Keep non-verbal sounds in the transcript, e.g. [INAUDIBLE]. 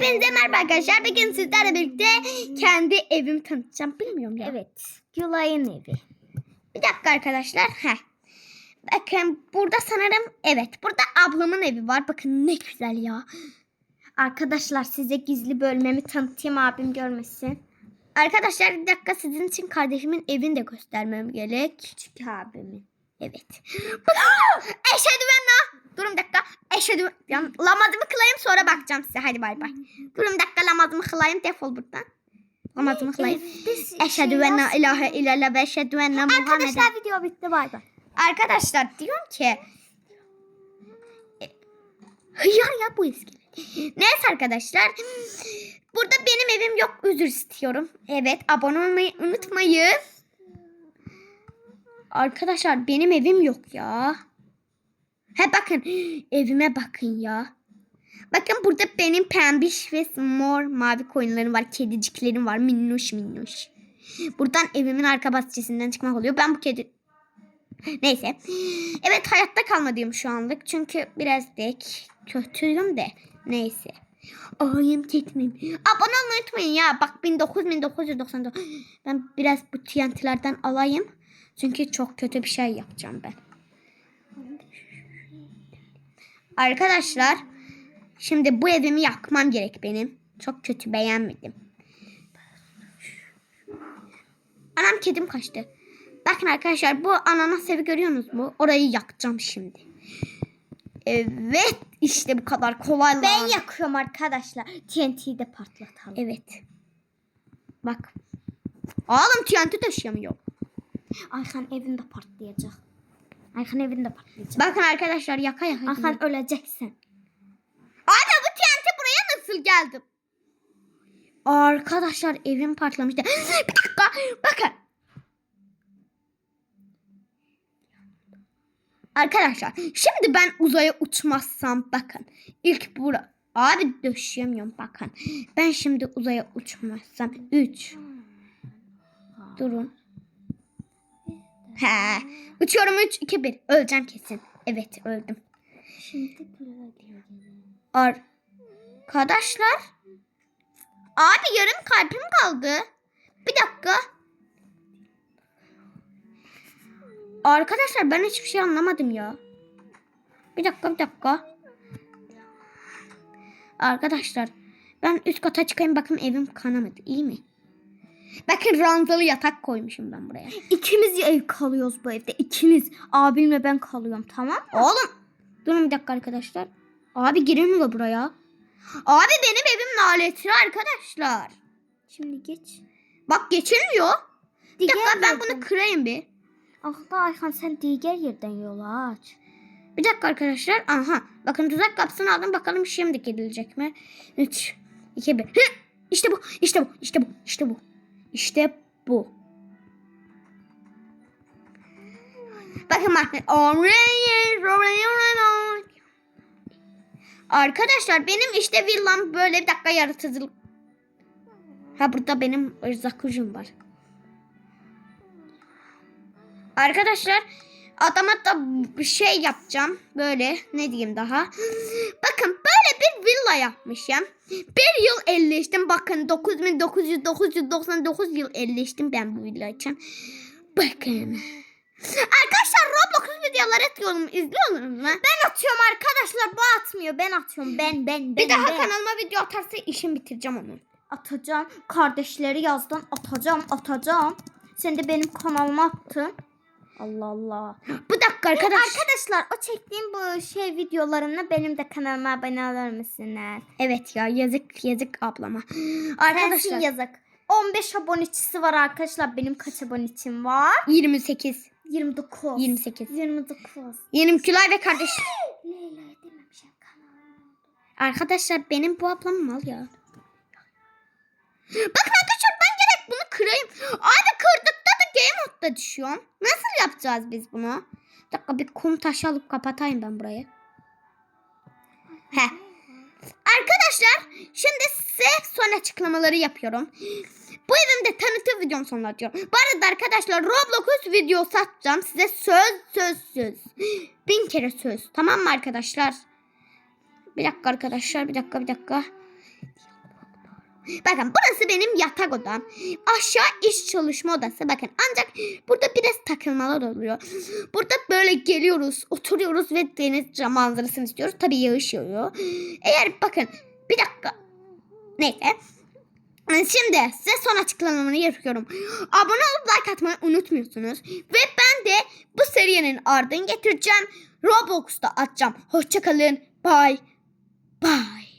Hepinize merhaba arkadaşlar. Bugün sizlerle birlikte kendi evimi tanıtacağım. Bilmiyorum ya. Evet. Gülay'ın evi. Bir dakika arkadaşlar. Heh. Bakın burada sanırım evet burada ablamın evi var. Bakın ne güzel ya. Arkadaşlar size gizli bölmemi tanıtayım abim görmesin. Arkadaşlar bir dakika sizin için kardeşimin evini de göstermem gerek. Küçük abimin. Evet. [GASPS] Eşhedü en la. Durun dakika. Eşhedü. Ya, Namazımı kılayım sonra bakacağım size. Hadi bay bay. Durun dakika namazımı kılayım. Defol buradan. Namazımı kılayım. Eşhedü en la ilahe illallah ve eşhedü enne Muhammeden. Arkadaşlar video bitti bay bay. Arkadaşlar diyorum ki e, hıyar ya bu eski. Neyse arkadaşlar. Burada benim evim yok. Özür istiyorum. Evet abone olmayı unutmayın. Arkadaşlar benim evim yok ya. He bakın [GASPS] evime bakın ya. Bakın burada benim pembiş ve mor mavi koyunlarım var. Kediciklerim var. Minnoş minnoş. Buradan evimin arka bahçesinden çıkmak oluyor. Ben bu kedi... [GASPS] Neyse. [GASPS] Evet hayatta kalmalıyım şu anlık. Çünkü biraz dek kötüyüm de. Neyse. Ayım ketmeyim. Abone olmayı unutmayın ya. Bak 1900 1999. Ben biraz bu TNT'lerden alayım. Çünkü çok kötü bir şey yapacağım ben. Arkadaşlar. Şimdi bu evimi yakmam gerek benim. Çok kötü beğenmedim. Anam kedim kaçtı. Bakın arkadaşlar bu ananas evi görüyorsunuz mu? Orayı yakacağım şimdi. Evet işte bu kadar kolay lan. Ben yakıyorum arkadaşlar. TNT'yi de patlatalım. Evet. Bak. Oğlum TNT taşıyamıyor. Ayhan evinde patlayacak. Ayhan evinde patlayacak. Bakın arkadaşlar yaka yaka. gidiyor. Ayhan öleceksin. Ana bu TNT buraya nasıl geldi? Arkadaşlar evim patlamıştı. [GASPS] Bir dakika bakın. Arkadaşlar şimdi ben uzaya uçmazsam bakın. İlk bura. Abi döşeyemiyorum bakın. Ben şimdi uzaya uçmazsam 3 Durun. He. Uçuyorum 3 2 1. Öleceğim kesin. Evet öldüm. Şimdi diyor. Arkadaşlar. Abi yarım kalbim kaldı. Bir dakika. Arkadaşlar ben hiçbir şey anlamadım ya. Bir dakika bir dakika. Arkadaşlar ben üst kata çıkayım bakın evim kanamadı iyi mi? Bakın ranzalı yatak koymuşum ben buraya. İkimiz ev kalıyoruz bu evde. İkimiz. Abimle ben kalıyorum tamam mı? Oğlum. Durun bir dakika arkadaşlar. Abi girilmiyor buraya. Abi benim evim naletli arkadaşlar. Şimdi geç. Bak geçilmiyor. Bir Diğer dakika ben yerden. bunu kırayım bir. Ah da Ayhan sen diğer yerden yolu aç. Bir dakika arkadaşlar. Aha. Bakın tuzak kapısını aldım. Bakalım şimdi gidilecek mi? 3, 2, 1. İşte bu. İşte bu. İşte bu. İşte bu. İşte bu. Bakın bak. Arkadaşlar benim işte villam böyle bir dakika yaratıcılık. Ha burada benim ucum var. Arkadaşlar adama da bir şey yapacağım. Böyle ne diyeyim daha. Bakın villa yapmışım. Bir yıl elleştim. Bakın 9999 yıl elleştim ben bu villa için. Bakın. Arkadaşlar Roblox videoları atıyorum. İzliyorsunuz mu? Ben atıyorum arkadaşlar bu atmıyor. Ben atıyorum. Ben ben ben. Bir daha ben. kanalıma video atarsa işimi bitireceğim onu. atacağım. Kardeşleri yazdan atacağım atacağım. Sen de benim kanalıma attın. Allah Allah. Bu dakika arkadaş. Arkadaşlar o çektiğim bu şey videolarını benim de kanalıma abone olur musunuz? Evet ya yazık yazık ablama. [GASPS] Arkadaşlar Arkadaşlar yazık. 15 abonecisi var arkadaşlar. Benim kaç abonecim var? 28 29. 28. 29. Yenim Külay ve kardeş. [GASPS] Leyla dememişim. Arkadaşlar benim bu ablam mal ya. [GASPS] Bakın arkadaşlar ben gerek bunu kırayım. Abi kırdıkta modda düşüyorum. Nasıl yapacağız biz bunu? Bir dakika bir kum taşı alıp kapatayım ben burayı. He. Arkadaşlar şimdi size son açıklamaları yapıyorum. Bu evimde tanıtım videom sonuna diyorum. Bu arada arkadaşlar Roblox video satacağım. Size söz söz söz. Bin kere söz. Tamam mı arkadaşlar? Bir dakika arkadaşlar bir dakika bir dakika. Bakın burası benim yatak odam. Aşağı iş çalışma odası. Bakın ancak burada biraz takılmalar oluyor. Burada böyle geliyoruz, oturuyoruz ve deniz manzarasını istiyoruz. Tabii yağış yağıyor. Eğer bakın bir dakika. Neyse. Şimdi size son açıklamamı yapıyorum. Abone olup like atmayı unutmuyorsunuz. Ve ben de bu serinin ardını getireceğim. Roblox'ta atacağım. Hoşçakalın. Bye. Bye.